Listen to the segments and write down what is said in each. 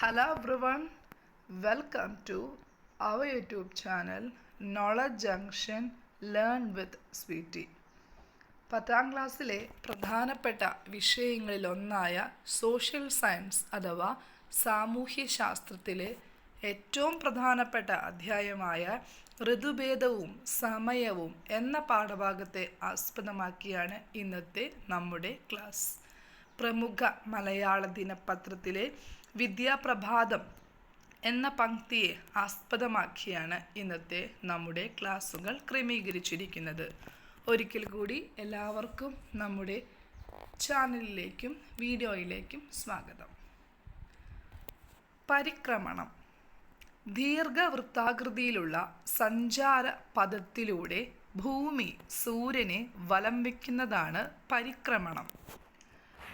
Hello everyone welcome to our YouTube channel knowledge junction learn with Sweety പത്താം ക്ലാസ്സിലെ പ്രധാനപ്പെട്ട വിഷയങ്ങളിലൊന്നായ social science അഥവാ സാമൂഹ്യശാസ്ത്രത്തിലെ ഏറ്റവും പ്രധാനപ്പെട്ട അധ്യായമായ ഋതുഭേദവും സമയവും എന്ന പാഠഭാഗത്തെ ആസ്പദമാക്കിയാണ് ഇന്നത്തെ നമ്മുടെ ക്ലാസ് പ്രമുഖ മലയാള ദിനപത്രത്തിലെ വിദ്യാപ്രഭാതം എന്ന പങ്ക്തിയെ ആസ്പദമാക്കിയാണ് ഇന്നത്തെ നമ്മുടെ ക്ലാസ്സുകൾ ക്രമീകരിച്ചിരിക്കുന്നത്. ഒരിക്കൽ കൂടി എല്ലാവർക്കും നമ്മുടെ ചാനലിലേക്കും വീഡിയോയിലേക്കും സ്വാഗതം. പരിക്രമണം. ദീർഘവൃത്താകൃതിയിലുള്ള സഞ്ചാര പദത്തിലൂടെ ഭൂമി സൂര്യനെ വലം വയ്ക്കുന്നതാണ് പരിക്രമണം.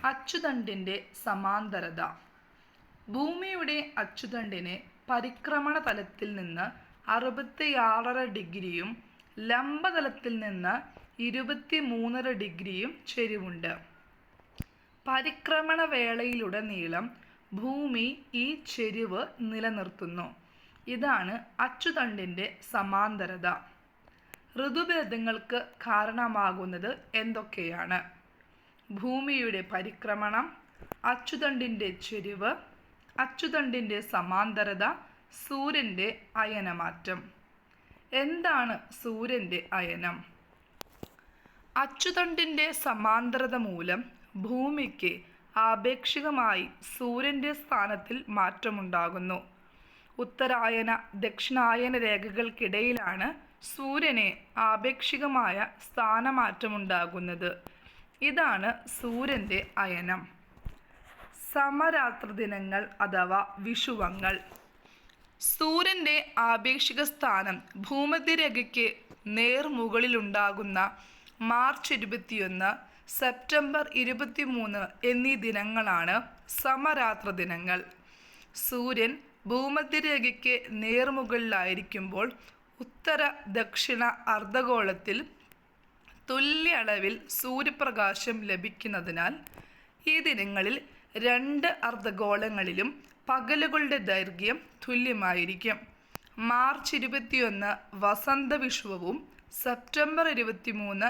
അച്ചുതണ്ടിന്റെ സമാന്തരത. ഭൂമിയുടെ അച്ചുതണ്ടിന് പരിക്രമണ തലത്തിൽ നിന്ന് അറുപത്തിയാറര ഡിഗ്രിയും ലംബതലത്തിൽ നിന്ന് ഇരുപത്തി മൂന്നര ഡിഗ്രിയും ചെരിവുണ്ട്. പരിക്രമണ വേളയിലുടനീളം ഭൂമി ഈ ചെരിവ് നിലനിർത്തുന്നു. ഇതാണ് അച്ചുതണ്ടിന്റെ സമാന്തരത. ഋതുഭേദങ്ങൾക്ക് കാരണമാകുന്നത് എന്തൊക്കെയാണ്? ഭൂമിയുടെ പരിക്രമണം അച്ചുതണ്ടിന്റെ ചെരിവ് അച്ചുതണ്ടിന്റെ സമാന്തരത സൂര്യന്റെ അയനമാറ്റം. എന്താണ് സൂര്യന്റെ അയനം? അച്ചുതണ്ടിന്റെ സമാന്തരത മൂലം ഭൂമിക്ക് ആപേക്ഷികമായി സൂര്യന്റെ സ്ഥാനത്തിൽ മാറ്റമുണ്ടാകുന്നു. ഉത്തരായന ദക്ഷിണായന രേഖകൾക്കിടയിലാണ് സൂര്യനെ ആപേക്ഷികമായ സ്ഥാനമാറ്റമുണ്ടാകുന്നത്. ഇതാണ് സൂര്യന്റെ അയനം. സമരാത്ര ദിനങ്ങൾ അഥവാ വിഷുവങ്ങൾ. സൂര്യന്റെ ആപേക്ഷിക സ്ഥാനം ഭൂമധ്യരേഖയ്ക്ക് നേർമുകളിലുണ്ടാകുന്ന മാർച്ച് ഇരുപത്തിയൊന്ന് സെപ്റ്റംബർ ഇരുപത്തിമൂന്ന് എന്നീ ദിനങ്ങളാണ് സമരാത്ര ദിനങ്ങൾ സൂര്യൻ ഭൂമധ്യരേഖയ്ക്ക് നേർമുകളിലായിരിക്കുമ്പോൾ ഉത്തര ദക്ഷിണ അർദ്ധഗോളത്തിൽ തുല്യ അളവിൽ സൂര്യപ്രകാശം ലഭിക്കുന്നതിനാൽ ഈ ദിനങ്ങളിൽ രണ്ട് അർദ്ധഗോളങ്ങളിലും പകലുകളുടെ ദൈർഘ്യം തുല്യമായിരിക്കും. മാർച്ച് ഇരുപത്തിയൊന്ന് വസന്ത വിഷുവവും സെപ്റ്റംബർ ഇരുപത്തിമൂന്ന്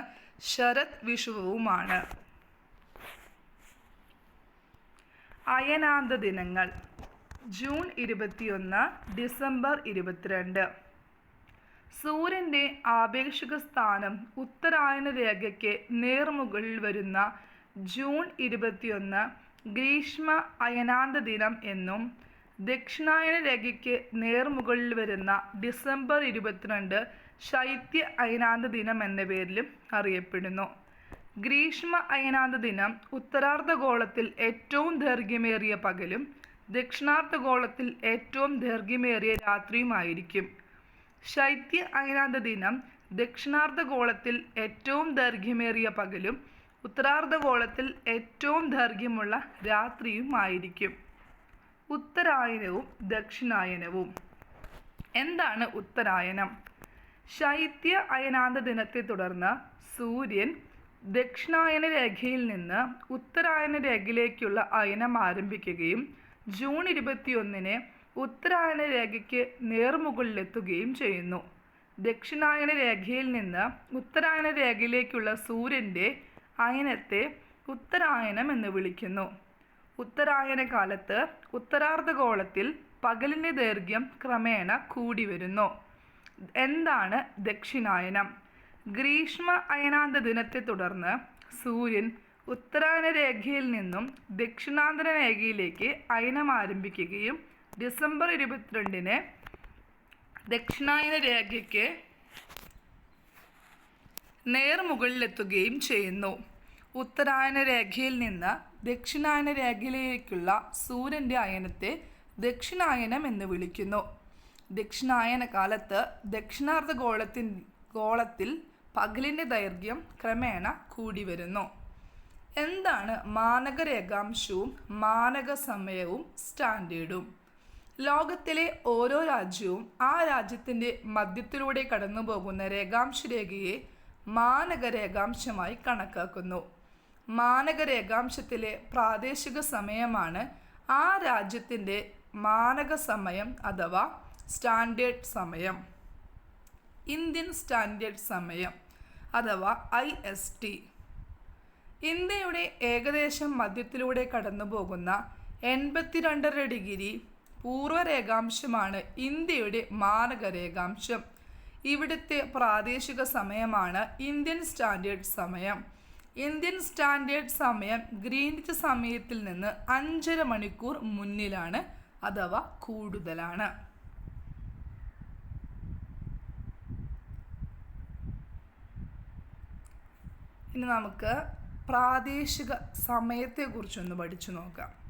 ശരത് വിഷുവവുമാണ് അയനാന്ത ദിനങ്ങൾ. ജൂൺ ഇരുപത്തിയൊന്ന് ഡിസംബർ ഇരുപത്തിരണ്ട്. സൂര്യന്റെ ആപേക്ഷിക സ്ഥാനം ഉത്തരായന രേഖയ്ക്ക് നേർമുകളിൽ വരുന്ന ജൂൺ ഇരുപത്തിയൊന്ന് ഗ്രീഷ്മ അയനാന്ത ദിനം എന്നും ദക്ഷിണായന രേഖയ്ക്ക് നേർമുകളിൽ വരുന്ന ഡിസംബർ ഇരുപത്തിരണ്ട് ശൈത്യ അയനാന്ത ദിനം എന്ന പേരിലും അറിയപ്പെടുന്നു. ഗ്രീഷ്മ അയനാന്ത ദിനം ഉത്തരാർദ്ധഗോളത്തിൽ ഏറ്റവും ദൈർഘ്യമേറിയ പകലും ദക്ഷിണാർദ്ധഗോളത്തിൽ ഏറ്റവും ദൈർഘ്യമേറിയ രാത്രിയുമായിരിക്കും. ശൈത്യ അയനാന്ത ദിനം ദക്ഷിണാർദ്ധഗോളത്തിൽ ഏറ്റവും ദൈർഘ്യമേറിയ പകലും ഉത്തരാർദ്ധഗോളത്തിൽ ഏറ്റവും ദൈർഘ്യമുള്ള രാത്രിയുമായിരിക്കും. ഉത്തരായനവും ദക്ഷിണായനവും. എന്താണ് ഉത്തരായനം? ശൈത്യ അയനാന്ത ദിനത്തെ തുടർന്ന് സൂര്യൻ ദക്ഷിണായന രേഖയിൽ നിന്ന് ഉത്തരായന രേഖയിലേക്കുള്ള അയനം ആരംഭിക്കുകയും ജൂൺ ഇരുപത്തിയൊന്നിന് ഉത്തരായന രേഖയ്ക്ക് നേർമുകളിലെത്തുകയും ചെയ്യുന്നു. ദക്ഷിണായന രേഖയിൽ നിന്ന് ഉത്തരായന രേഖയിലേക്കുള്ള സൂര്യന്റെ അയനത്തെ ഉത്തരായനം എന്ന് വിളിക്കുന്നു. ഉത്തരായന കാലത്ത് ഉത്തരാർദ്ധഗോളത്തിൽ പകലിന്റെ ദൈർഘ്യം ക്രമേണ കൂടി വരുന്നു. എന്താണ് ദക്ഷിണായനം? ഗ്രീഷ്മ അയനാന്ത ദിനത്തെ തുടർന്ന് സൂര്യൻ ഉത്തരായന രേഖയിൽ നിന്നും ദക്ഷിണാന്തര രേഖയിലേക്ക് അയനം ആരംഭിക്കുകയും ഡിസംബർ ഇരുപത്തിരണ്ടിന് ദക്ഷിണായന രേഖയ്ക്ക് നേർമുകളിലെത്തുകയും ചെയ്യുന്നു. ഉത്തരായന രേഖയിൽ നിന്ന് ദക്ഷിണായന രേഖയിലേക്കുള്ള സൂര്യന്റെ അയനത്തെ ദക്ഷിണായനം എന്ന് വിളിക്കുന്നു. ദക്ഷിണായന കാലത്ത് ദക്ഷിണാർദ്ധ ഗോളത്തിൻ ഗോളത്തിൽ പകലിന്റെ ദൈർഘ്യം ക്രമേണ കൂടി വരുന്നു. എന്താണ് മാനക രേഖാംശവും മാനക സമയവും സ്റ്റാൻഡേർഡും? ലോകത്തിലെ ഓരോ രാജ്യവും ആ രാജ്യത്തിന്റെ മധ്യത്തിലൂടെ കടന്നു പോകുന്ന രേഖാംശ രേഖയെ മാനക രേഖാംശമായി കണക്കാക്കുന്നു. മാനക രേഖാംശത്തിലെ പ്രാദേശിക സമയമാണ് ആ രാജ്യത്തിന്റെ മാനക സമയം അഥവാ സ്റ്റാൻഡേർഡ് സമയം. ഇന്ത്യൻ സ്റ്റാൻഡേർഡ് സമയം അഥവാ ഐ എസ് ടി. ഇന്ത്യയുടെ ഏകദേശം മധ്യത്തിലൂടെ കടന്നുപോകുന്ന എൺപത്തിരണ്ടര ഡിഗ്രി പൂർവരേഖാംശമാണ് ഇന്ത്യയുടെ മാനക രേഖാംശം ഇവിടുത്തെ പ്രാദേശിക സമയമാണ് ഇന്ത്യൻ സ്റ്റാൻഡേർഡ് സമയം. ഇന്ത്യൻ സ്റ്റാൻഡേർഡ് സമയം ഗ്രീനിച്ച് സമയത്തിൽ നിന്ന് അഞ്ചര മണിക്കൂർ മുന്നിലാണ് അഥവാ കൂടുതലാണ്. ഇനി നമുക്ക് പ്രാദേശിക സമയത്തെക്കുറിച്ചൊന്ന് പഠിച്ചു നോക്കാം.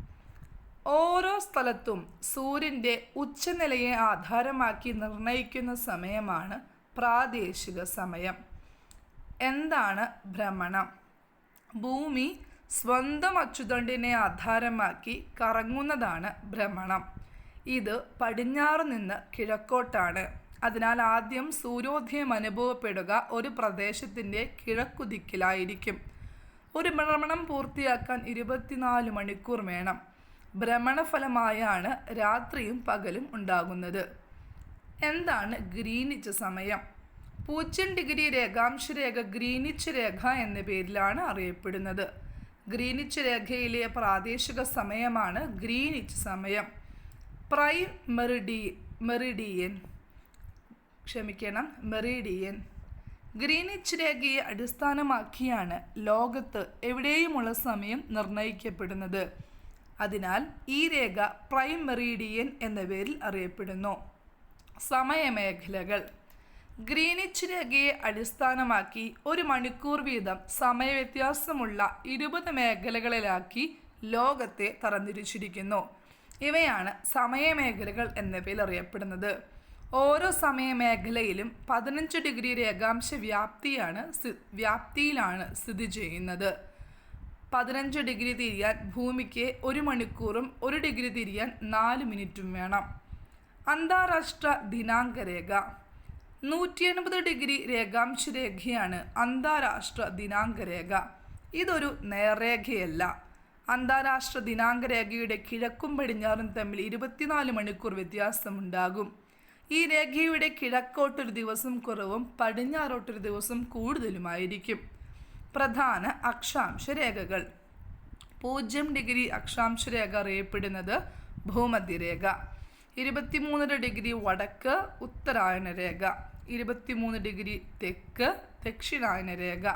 ഓരോ സ്ഥലത്തും സൂര്യന്റെ ഉച്ചനിലയെ ആധാരമാക്കി നിർണയിക്കുന്ന സമയമാണ് പ്രാദേശിക സമയം. എന്താണ് ഭ്രമണം? ഭൂമി സ്വന്തം അച്ചുതണ്ടിനെ ആധാരമാക്കി കറങ്ങുന്നതാണ് ഭ്രമണം. ഇത് പടിഞ്ഞാറ് നിന്ന് കിഴക്കോട്ടാണ്. അതിനാൽ ആദ്യം സൂര്യോദയം അനുഭവപ്പെടുക ഒരു പ്രദേശത്തിന്റെ കിഴക്കുദിക്കിലായിരിക്കും. ഒരു ഭ്രമണം പൂർത്തിയാക്കാൻ ഇരുപത്തിനാല് മണിക്കൂർ വേണം. ഭ്രമണഫലമായാണ് രാത്രിയും പകലും ഉണ്ടാകുന്നത്. എന്താണ് ഗ്രീനിച്ച് സമയം? പൂജ്യം ഡിഗ്രി രേഖാംശ രേഖ ഗ്രീനിച്ച് രേഖ എന്ന പേരിലാണ് അറിയപ്പെടുന്നത്. ഗ്രീനിച്ച് രേഖയിലെ പ്രാദേശിക സമയമാണ് ഗ്രീനിച്ച് സമയം. പ്രൈം മെറിഡി മെറിഡിയൻ. ക്ഷമിക്കണം മെറിഡിയൻ. ഗ്രീനിച്ച് രേഖയെ അടിസ്ഥാനമാക്കിയാണ് ലോകത്ത് എവിടെയുമുള്ള സമയം നിർണയിക്കപ്പെടുന്നത്? അതിനാൽ ഈ രേഖ പ്രൈം മെറീഡിയൻ എന്ന പേരിൽ അറിയപ്പെടുന്നു. സമയമേഖലകൾ. ഗ്രീനിച്ച് രേഖയെ അടിസ്ഥാനമാക്കി ഒരു മണിക്കൂർ വീതം സമയവ്യത്യാസമുള്ള ഇരുപത് മേഖലകളിലാക്കി ലോകത്തെ തരംതിരിച്ചിരിക്കുന്നു. ഇവയാണ് സമയമേഖലകൾ എന്ന പേരിൽ അറിയപ്പെടുന്നത്. ഓരോ സമയമേഖലയിലും പതിനഞ്ച് ഡിഗ്രി രേഖാംശ വ്യാപ്തിയാണ് വ്യാപ്തിയിലാണ് സ്ഥിതി ചെയ്യുന്നത്. പതിനഞ്ച് ഡിഗ്രി തിരിയാൻ ഭൂമിക്ക് ഒരു മണിക്കൂറും ഒരു ഡിഗ്രി തിരിയാൻ നാല് മിനിറ്റും വേണം. അന്താരാഷ്ട്ര ദിനാങ്ക രേഖ നൂറ്റി എൺപത് ഡിഗ്രി രേഖാംശ രേഖയാണ് അന്താരാഷ്ട്ര ദിനാങ്ക രേഖ ഇതൊരു നേർരേഖയല്ല. അന്താരാഷ്ട്ര ദിനാങ്ക രേഖയുടെ കിഴക്കും പടിഞ്ഞാറും തമ്മിൽ ഇരുപത്തിനാല് മണിക്കൂർ വ്യത്യാസമുണ്ടാകും. ഈ രേഖയുടെ കിഴക്കോട്ടൊരു ദിവസം കുറവും പടിഞ്ഞാറോട്ടൊരു ദിവസം കൂടുതലുമായിരിക്കും. പ്രധാന അക്ഷാംശ രേഖകൾ. പൂജ്യം ഡിഗ്രി അക്ഷാംശ രേഖ അറിയപ്പെടുന്നത് ഭൂമധ്യരേഖ. ഇരുപത്തിമൂന്നര ഡിഗ്രി വടക്ക് ഉത്തരായന രേഖ. ഇരുപത്തിമൂന്ന് ഡിഗ്രി തെക്ക് ദക്ഷിണായന രേഖ.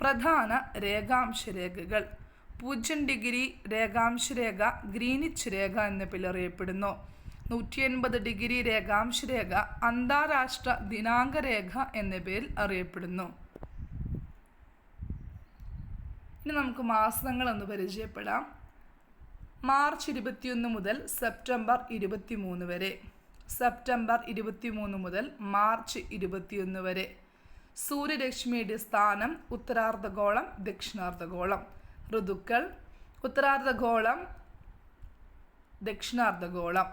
പ്രധാന രേഖാംശ രേഖകൾ. പൂജ്യം ഡിഗ്രി രേഖാംശ രേഖ ഗ്രീനിച്ച് രേഖ എന്ന പേരിൽ അറിയപ്പെടുന്നു. നൂറ്റി എൺപത് ഡിഗ്രി രേഖാംശ രേഖ അന്താരാഷ്ട്ര ദിനാങ്ക രേഖ എന്ന പേരിൽ അറിയപ്പെടുന്നു. ഇനി നമുക്ക് മാസങ്ങളൊന്ന് പരിചയപ്പെടാം. മാർച്ച് ഇരുപത്തിയൊന്ന് മുതൽ സെപ്റ്റംബർ ഇരുപത്തിമൂന്ന് വരെ. സെപ്റ്റംബർ ഇരുപത്തിമൂന്ന് മുതൽ മാർച്ച് ഇരുപത്തിയൊന്ന് വരെ. സൂര്യരശ്മിയുടെ സ്ഥാനം ഉത്തരാർദ്ധഗോളം ദക്ഷിണാർദ്ധഗോളം. ഋതുക്കൾ ഉത്തരാർദ്ധഗോളം ദക്ഷിണാർദ്ധഗോളം.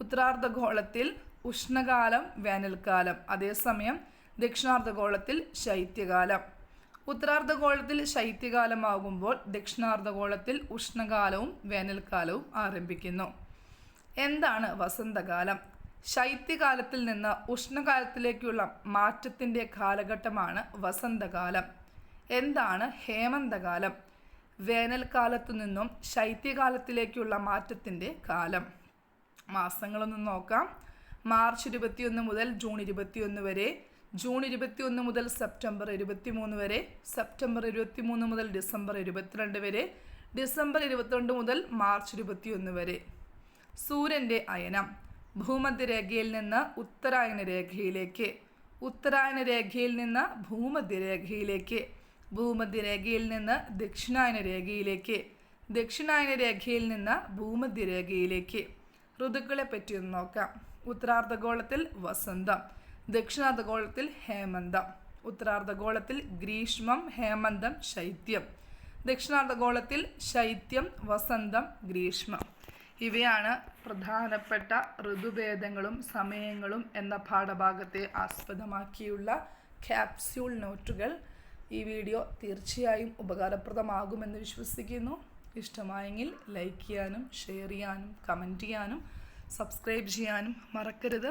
ഉത്തരാർദ്ധഗോളത്തിൽ ഉഷ്ണകാലം വേനൽക്കാലം. അതേസമയം ദക്ഷിണാർദ്ധഗോളത്തിൽ ശൈത്യകാലം. ഉത്തരാർദ്ധഗോളത്തിൽ ശൈത്യകാലമാകുമ്പോൾ ദക്ഷിണാർദ്ധഗോളത്തിൽ ഉഷ്ണകാലവും വേനൽക്കാലവും ആരംഭിക്കുന്നു. എന്താണ് വസന്തകാലം? ശൈത്യകാലത്തിൽ നിന്ന് ഉഷ്ണകാലത്തിലേക്കുള്ള മാറ്റത്തിന്റെ കാലഘട്ടമാണ് വസന്തകാലം. എന്താണ് ഹേമന്തകാലം? വേനൽക്കാലത്തു നിന്നും ശൈത്യകാലത്തിലേക്കുള്ള മാറ്റത്തിന്റെ കാലം. മാസങ്ങളൊന്ന് നോക്കാം. മാർച്ച് ഇരുപത്തിയൊന്ന് മുതൽ ജൂൺ ഇരുപത്തിയൊന്ന് വരെ ജൂൺ ഇരുപത്തിയൊന്ന് മുതൽ സെപ്റ്റംബർ ഇരുപത്തിമൂന്ന് വരെ സെപ്റ്റംബർ ഇരുപത്തിമൂന്ന് മുതൽ ഡിസംബർ ഇരുപത്തിരണ്ട് വരെ ഡിസംബർ ഇരുപത്തിരണ്ട് മുതൽ മാർച്ച് ഇരുപത്തിയൊന്ന് വരെ. സൂര്യന്റെ അയനം ഭൂമധ്യരേഖയിൽ നിന്ന് ഉത്തരായന രേഖയിലേക്ക് ഉത്തരായന രേഖയിൽ നിന്ന് ഭൂമധ്യരേഖയിലേക്ക് ഭൂമധ്യരേഖയിൽ നിന്ന് ദക്ഷിണായന രേഖയിലേക്ക് ദക്ഷിണായന രേഖയിൽ നിന്ന് ഭൂമധ്യരേഖയിലേക്ക്. ഋതുക്കളെ പറ്റി ഒന്ന് നോക്കാം. ഉത്തരാർദ്ധഗോളത്തിൽ വസന്തം. ദക്ഷിണാർദ്ധഗോളത്തിൽ ഹേമന്തം ഉത്തരാർദ്ധഗോളത്തിൽ ഗ്രീഷ്മം ഹേമന്തം ശൈത്യം. ദക്ഷിണാർദ്ധഗോളത്തിൽ ശൈത്യം വസന്തം ഗ്രീഷ്മം. ഇവയാണ് പ്രധാനപ്പെട്ട ഋതുഭേദങ്ങളും സമയങ്ങളും എന്ന പാഠഭാഗത്തെ ആസ്പദമാക്കിയുള്ള ക്യാപ്സ്യൂൾ നോട്ടുകൾ. ഈ വീഡിയോ തീർച്ചയായും ഉപകാരപ്രദമാകുമെന്ന് വിശ്വസിക്കുന്നു. ഇഷ്ടമായെങ്കിൽ ലൈക്ക് ചെയ്യാനും ഷെയർ ചെയ്യാനും കമന്റ് ചെയ്യാനും സബ്സ്ക്രൈബ് ചെയ്യാനും മറക്കരുത്.